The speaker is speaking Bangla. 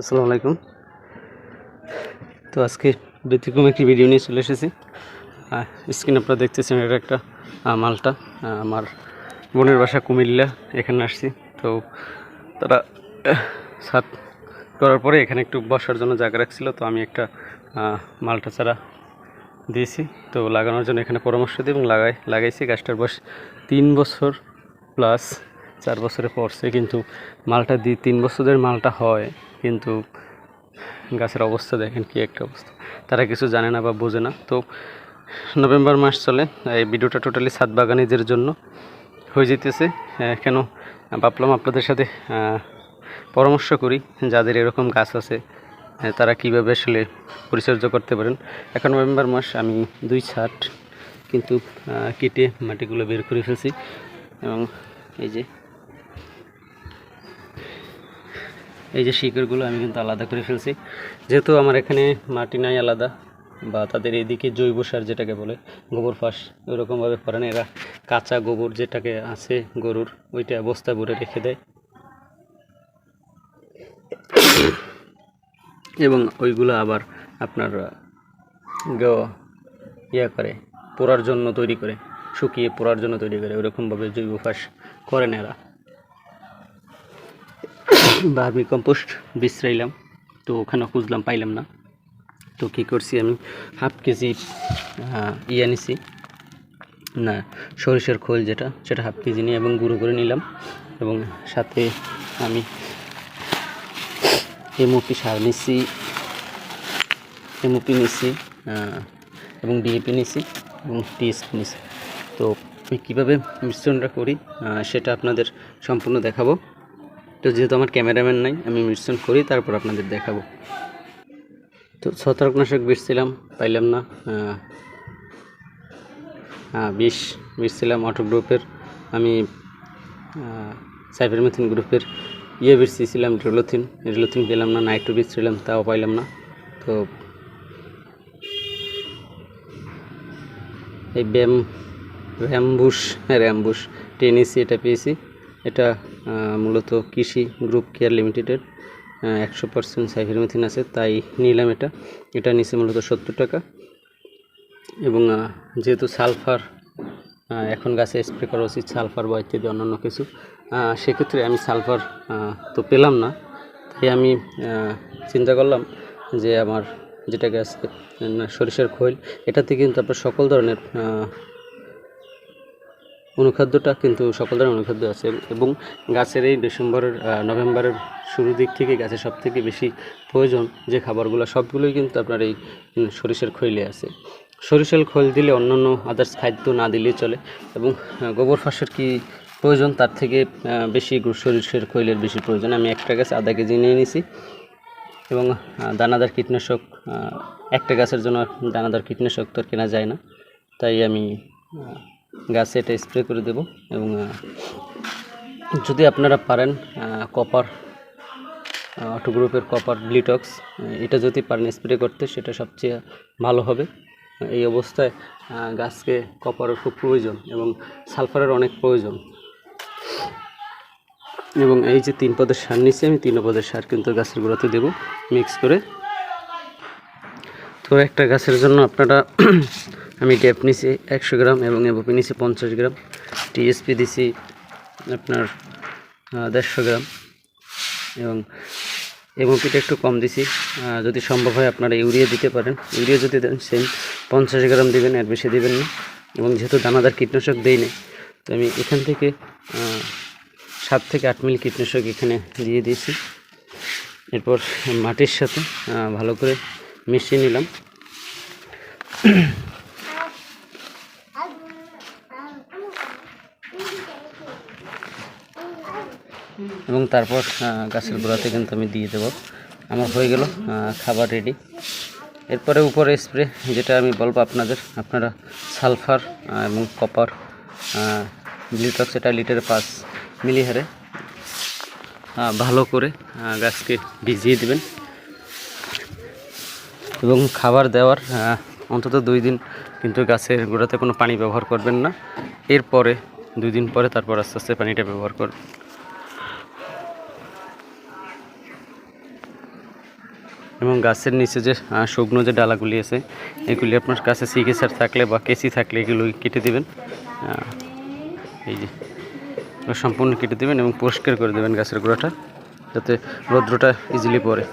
আসসালামু আলাইকুম। তো আজকে ব্যতিক্রম একটি ভিডিও নিয়ে চলে এসেছি। স্ক্রিন আপনারা দেখতেছেন এটা একটা মালটা। আমার বোনের বাসা কুমিল্লা, এখানে আসছি। তো তারা সাত করার পরে এখানে একটু বসার জন্য জায়গা রাখছিল। তো আমি একটা মালটা চারা দিয়েছি। তো লাগানোর জন্য এখানে পরামর্শ দিই এবং লাগাই, লাগাইছি। গাছটার বয়স তিন বছর প্লাস চার বছরে পড়ছে কিন্তু মালটা দিয়ে তিন বছরের মালটা হয়। কিন্তু গাছের অবস্থা দেখেন কি একটা অবস্থা। তারা কিছু জানে না বা বোঝে না। তো নভেম্বর মাস চলে, এই ভিডিওটা টোটালি ছাদ বাগানিদের জন্য হয়ে যেতেছে। কেন? ভাবলাম আপনাদের সাথে পরামর্শ করি যাদের এরকম গাছ আছে তারা কীভাবে আসলে পরিচর্যা করতে পারেন। এখন নভেম্বর মাস, আমি দুই ছাট কিন্তু কেটে মাটিগুলো বের করে ফেলছি। এবং এই যে এই যে শিকড়গুলো আমি কিন্তু আলাদা করে ফেলছি। যেহেতু আমার এখানে মাটি নাই আলাদা বা তাদের এদিকে জৈব সার যেটাকে বলে, গোবর ফাঁস ওইরকমভাবে করে না। এরা কাঁচা গোবর যেটাকে আছে গরুর, ওইটা বস্তা ভরে রেখে দেয়। এবং ওইগুলো আবার আপনার ইয়া করে, পোড়ার জন্য তৈরি করে, শুকিয়ে পোড়ার জন্য তৈরি করে ওরকমভাবে জৈব ফাঁস করেন এরা। ভার্মি কম্পোস্ট বিশ্রাইলাম তো ওখানে খুঁজলাম পাইলাম না। তো কী করছি আমি? হাফ কেজি ইয়ে নিছি। না সরিষার খোল যেটা সেটা হাফ কেজি নিয়ে এবং গুঁড়ো করে নিলাম এবং সাথে আমি এমওপি সার নিচ্ছি এমওপি আহ, এবং ডিএপি নিচ্ছি এবং টিএসপি নিচ্ছি তো কীভাবে মিশ্রণটা করি সেটা আপনাদের সম্পূর্ণ দেখাবো। তো যেহেতু আমার ক্যামেরাম্যান নাই, আমি মিশ্রণ করি, তারপর আপনাদের দেখাবো। তো ছত্রাকনাশক বেচছিলাম পাইলাম না বিষ বেচছিলাম অটো গ্রুপের, আমি সাইবারমেথিন গ্রুপের ইয়ে বেচছিলাম ড্রোলোথিন রেলোথিন পেলাম না, নাইট্রো বেচছিলাম তাও পাইলাম না, তো এই ব্যাম র্যাম্বুস হ্যাঁ র্যাম্বুস টেনিসি এটা পেয়েছি, এটা মূলত কৃষি গ্রুপ কেয়ার লিমিটেডের একশো পার্সেন্ট সাইফেরমেথিন আছে, তাই নিলাম এটা। এটা নিচে মূলত সত্তর টাকা। এবং যেহেতু সালফার এখন গাছে স্প্রে করা উচিত সালফার বা ইত্যাদি অন্যান্য কিছু সেক্ষেত্রে আমি সালফার তো পেলাম না। তাই আমি চিন্তা করলাম যে আমার যেটা গাছ সরিষার খৈল, এটাতে কিন্তু আপনার সকল ধরনের অনুখাদ্যটা কিন্তু সকল ধরনের অনুখাদ্য আছে এবং গাছের এই ডিসেম্বরের নভেম্বরের শুরু দিক থেকে গাছের সব থেকে বেশি প্রয়োজন যে খাবারগুলো, সবগুলোই কিন্তু আপনার এই সরিষার খৈলে আছে। সরিষার খৈল দিলে অন্যান্য আদার্স খাদ্য না দিলেই চলে এবং গোবর ফাঁসের কি প্রয়োজন? তার থেকে বেশি সরিষার খৈলের বেশি প্রয়োজন। আমি একটা গাছ আধা কেজি নিয়ে নিছি এবং দানাদার কীটনাশক একটা গাছের জন্য দানাদার কীটনাশক তো কেনা যায় না। তাই আমি গাছে এটা স্প্রে করে দেব এবং যদি আপনারা পারেন কপার অটো গ্রুপের কপার ব্লিটক্স এটা যদি পারেন স্প্রে করতে, সেটা সবচেয়ে ভালো হবে। এই অবস্থায় গাছকে কপারের খুব প্রয়োজন এবং সালফারের অনেক প্রয়োজন। এবং এই যে তিন পদের সার নিচ্ছি আমি, তিন পদের সার কিন্তু গাছের গোড়াতে দেবো মিক্স করে। তো একটা গাছের জন্য আপনারা আমি ড্যাপ নিছি একশো গ্রাম এবং এবোপি নিছি পঞ্চাশ গ্রাম, টিএসপি দিছি আপনার দেড়শো গ্রাম এবং এমওপিটা একটু কম দিছি। যদি সম্ভব হয় আপনারা ইউরিয়া দিতে পারেন। ইউরিয়া যদি দেন, সেম পঞ্চাশ গ্রাম দেবেন, এর বেশি দেবেন না এবং যেহেতু দানাদার কীটনাশক দেই না তো আমি এখান থেকে সাত থেকে আট মিলি কীটনাশক এখানে দিয়ে দিয়েছি। এরপর মাটির সাথে ভালো করে মিশিয়ে নিলাম। এবং তারপর গাছের গোড়াতে কিন্তু আমি দিয়ে দেবো। আমার হয়ে গেল খাবার রেডি এরপরে উপরে স্প্রে যেটা আমি বলব আপনাদের, আপনারা সালফার এবং কপার লিটার সেটা লিটারে পাঁচ মিলি হারে ভালো করে গাছকে ভিজিয়ে দেবেন। এবং খাবার দেওয়ার অন্তত দুই দিন কিন্তু গাছের গোড়াতে কোনো পানি ব্যবহার করবেন না। এরপরে, দুই দিন পরে তারপর আস্তে আস্তে পানিটা ব্যবহার করবেন। এবং গাছের নিচে যে শুকনো যে ডালাগুলি আছে, এগুলি আপনার কাছে সিকেসার থাকলে বা কেসি থাকলে এগুলো কেটে দেবেন। এই যে সম্পূর্ণ কেটে দেবেন এবং পরিষ্কার করে দেবেন গাছের গোড়াটা, যাতে রৌদ্রটা ইজিলি পড়ে।